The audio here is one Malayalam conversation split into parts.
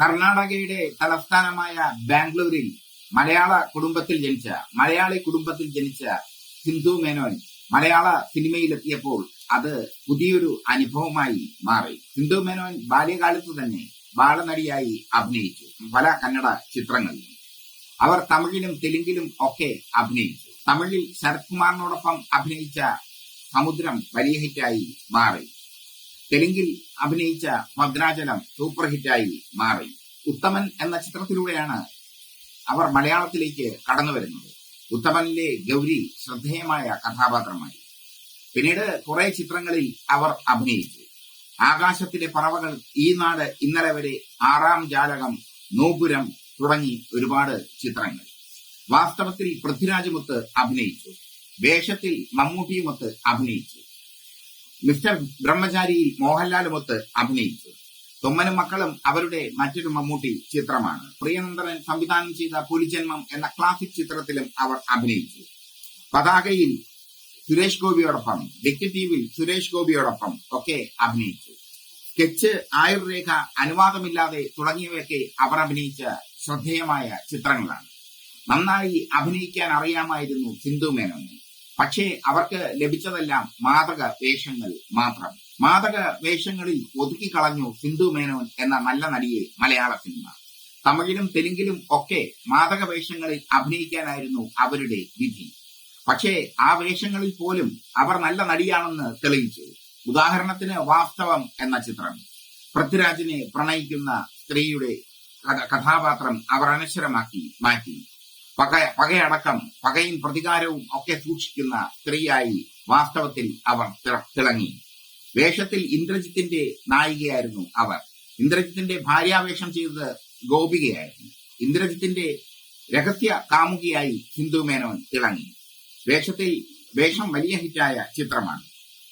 കർണാടകയുടെ തലസ്ഥാനമായ ബാംഗ്ലൂരിൽ മലയാള കുടുംബത്തിൽ ജനിച്ച മലയാളി കുടുംബത്തിൽ ജനിച്ച സിന്ധു മേനോൻ മലയാള സിനിമയിലെത്തിയപ്പോൾ അത് പുതിയൊരു അനുഭവമായി മാറി. സിന്ധു മേനോൻ ബാല്യകാലത്ത് തന്നെ ബാലനടിയായി അഭിനയിച്ചു. പല കന്നഡ ചിത്രങ്ങളിലും. അവർ തമിഴിലും തെലുങ്കിലും ഒക്കെ അഭിനയിച്ചു. തമിഴിൽ ശരത് കുമാറിനോടൊപ്പം അഭിനയിച്ച സമുദ്രം വലിയ ഹിറ്റായി മാറി. തെലുങ്കിൽ അഭിനയിച്ച ഭദ്രാചലം സൂപ്പർ ഹിറ്റായി മാറി. ഉത്തമൻ എന്ന ചിത്രത്തിലൂടെയാണ് അവർ മലയാളത്തിലേക്ക് കടന്നു വരുന്നത്. ഉത്തമനിലെ ഗൗരി ശ്രദ്ധേയമായ കഥാപാത്രമായി. പിന്നീട് കുറെ ചിത്രങ്ങളിൽ അവർ അഭിനയിച്ചു. ആകാശത്തിലെ പറവകൾ ഈ നാട് ഇന്നലെ വരെ ആറാം ജാലകം നോപുരം തുടങ്ങി ഒരുപാട് ചിത്രങ്ങൾ. വാസ്തവത്തിൽ പൃഥ്വിരാജുമൊത്ത് അഭിനയിച്ചു. വേഷത്തിൽ മമ്മൂട്ടിയുമൊത്ത് അഭിനയിച്ചു. മിസ്റ്റർ ബ്രഹ്മചാരിയിൽ മോഹൻലാലുമൊത്ത് അഭിനയിച്ചു. തൊമ്മനും മക്കളും അവരുടെ മറ്റൊരു മമ്മൂട്ടി ചിത്രമാണ്. പ്രിയനന്ദനൻ സംവിധാനം ചെയ്ത പുലിജന്മം എന്ന ക്ലാസിക് ചിത്രത്തിലും അവർ അഭിനയിച്ചു. പതാകയിൽ സുരേഷ് ഗോപിയോടൊപ്പം ഡിക്റ്റീവിൽ സുരേഷ് ഗോപിയോടൊപ്പം ഒക്കെ അഭിനയിച്ചു. സ്കെച്ച് ആയുർരേഖ അനുവാദമില്ലാതെ തുടങ്ങിയവയൊക്കെ അവർ അഭിനയിച്ച ശ്രദ്ധേയമായ ചിത്രങ്ങളാണ്. നന്നായി അഭിനയിക്കാൻ അറിയാമായിരുന്നു സിന്ധു മേനോന് പക്ഷേ അവർക്ക് ലഭിച്ചതെല്ലാം മാതക വേഷങ്ങൾ മാത്രം. മാതക വേഷങ്ങളിൽ ഒതുക്കിക്കളഞ്ഞു സിന്ധു മേനോൻ എന്ന നല്ല നടിയെ മലയാള സിനിമ. തമിഴിലും തെലുങ്കിലും ഒക്കെ മാതക വേഷങ്ങളിൽ അഭിനയിക്കാനായിരുന്നു അവരുടെ വിധി. പക്ഷേ ആ വേഷങ്ങളിൽ പോലും അവർ നല്ല നടിയാണെന്ന് തെളിയിച്ചു. ഉദാഹരണത്തിന് വാസ്തവം എന്ന ചിത്രം. പൃഥ്വിരാജിനെ പ്രണയിക്കുന്ന സ്ത്രീയുടെ കഥാപാത്രം അവർ അനശ്വരമാക്കി മാറ്റി. പക പകയടക്കം പകയും പ്രതികാരവും ഒക്കെ സൂക്ഷിക്കുന്ന സ്ത്രീയായി വാസ്തവത്തിൽ അവർ തിള- തിളങ്ങി. വേഷത്തിൽ ഇന്ദ്രജിത്തിന്റെ നായികയായിരുന്നു അവർ. ഇന്ദ്രജിത്തിന്റെ ഭാര്യാവേഷം ചെയ്തത് ഗോപികയായിരുന്നു. ഇന്ദ്രജിത്തിന്റെ രഹസ്യ കാമുകിയായി സിന്ധു മേനോൻ തിളങ്ങി. വേഷത്തിൽ വേഷം വലിയ ഹിറ്റായ ചിത്രമാണ്.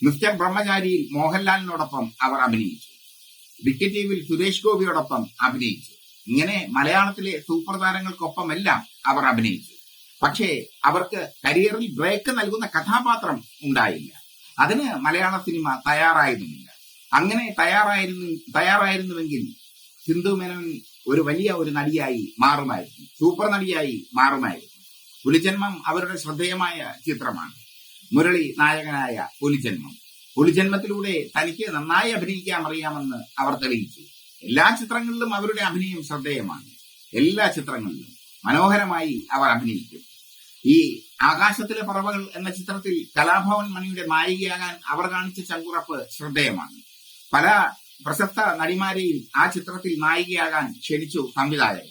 മിസ്റ്റർ ബ്രഹ്മചാരിയിൽ മോഹൻലാലിനോടൊപ്പം അവർ അഭിനയിച്ചു. ഡിക്കറ്റീവിൽ സുരേഷ് ഗോപിയോടൊപ്പം അഭിനയിച്ചു. ഇങ്ങനെ മലയാളത്തിലെ സൂപ്പർ താരങ്ങൾക്കൊപ്പമെല്ലാം അവർ അഭിനയിച്ചു. പക്ഷേ അവർക്ക് കരിയറിൽ ബ്രേക്ക് നൽകുന്ന കഥാപാത്രം ഉണ്ടായില്ല. അതിന് മലയാള സിനിമ തയ്യാറായിരുന്നില്ല. അങ്ങനെ തയ്യാറായിരുന്നു തയ്യാറായിരുന്നുവെങ്കിൽ സിന്ധു മേനോൻ ഒരു വലിയ ഒരു നടിയായി മാറുമായിരുന്നു. സൂപ്പർ നടിയായി മാറുമായിരുന്നു. പുലിജന്മം അവരുടെ ശ്രദ്ധേയമായ ചിത്രമാണ്. മുരളി നായകനായ പുലിജന്മം. പുലിജന്മത്തിലൂടെ തനിക്ക് നന്നായി അഭിനയിക്കാൻ അറിയാമെന്ന് അവർ തെളിയിച്ചു. എല്ലാ ചിത്രങ്ങളിലും അവരുടെ അഭിനയം ശ്രദ്ധേയമാണ്. എല്ലാ ചിത്രങ്ങളിലും. മനോഹരമായി അവർ അഭിനയിക്കും. ഈ ആകാശത്തിലെ പറവകൾ എന്ന ചിത്രത്തിൽ കലാഭവൻ മണിയുടെ നായികയാകാൻ അവർ കാണിച്ച ചങ്കുറപ്പ് ശ്രദ്ധേയമാണ്. പല പ്രശസ്ത നടിമാരെയും ആ ചിത്രത്തിൽ നായികയാകാൻ ക്ഷണിച്ചു സംവിധായകൻ.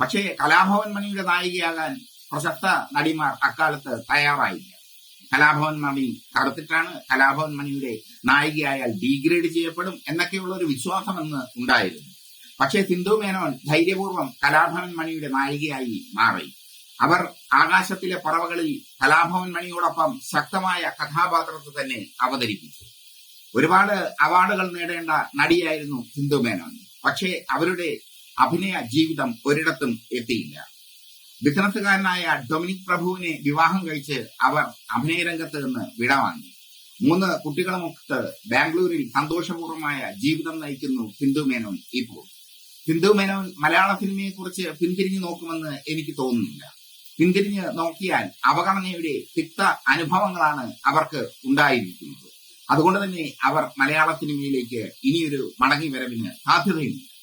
പക്ഷേ കലാഭവൻ മണിയുടെ നായികയാകാൻ പ്രശസ്ത നടിമാർ അക്കാലത്ത് തയ്യാറായില്ല. കലാഭവൻ മണി. തടുത്തിട്ടാണ് കലാഭവൻ മണിയുടെ നായികയായാൽ ഡീഗ്രേഡ് ചെയ്യപ്പെടും എന്നൊക്കെയുള്ള ഒരു വിശ്വാസം അന്ന് ഉണ്ടായിരുന്നു. പക്ഷേ സിന്ധു മേനോൻ ധൈര്യപൂർവം കലാഭവൻ മണിയുടെ നായികയായി മാറി. അവർ ആകാശത്തിലെ പറവകളിൽ കലാഭവൻ മണിയോടൊപ്പം ശക്തമായ കഥാപാത്രത്തെ തന്നെ അവതരിപ്പിച്ചു. ഒരുപാട് അവാർഡുകൾ നേടേണ്ട നടിയായിരുന്നു സിന്ധു മേനോൻ. പക്ഷേ അവരുടെ അഭിനയ ജീവിതം ഒരിടത്തും എത്തിയില്ല. ബിസിനസ്സുകാരനായ ഡൊമിനിക് പ്രഭുവിനെ വിവാഹം കഴിച്ച് അവർ അഭിനയ രംഗത്ത് നിന്ന് വിടവാങ്ങി മൂന്ന് കുട്ടികളുമൊത്ത് ബാംഗ്ലൂരിൽ സന്തോഷപൂർവമായ ജീവിതം നയിക്കുന്നു സിന്ധു മേനോൻ ഇപ്പോൾ. സിന്ധു മേനോൻ മലയാള സിനിമയെ കുറിച്ച് പിന്തിരിഞ്ഞു നോക്കുമെന്ന് എനിക്ക് തോന്നുന്നില്ല. പിന്തിരിഞ്ഞ് നോക്കിയാൽ അവഗണനയുടെ തിക്ത അനുഭവങ്ങളാണ് അവർക്ക് ഉണ്ടായിരിക്കുന്നത്. അതുകൊണ്ട് തന്നെ അവർ മലയാള സിനിമയിലേക്ക് ഇനിയൊരു മടങ്ങി വരവിന് സാധ്യതയുണ്ട്.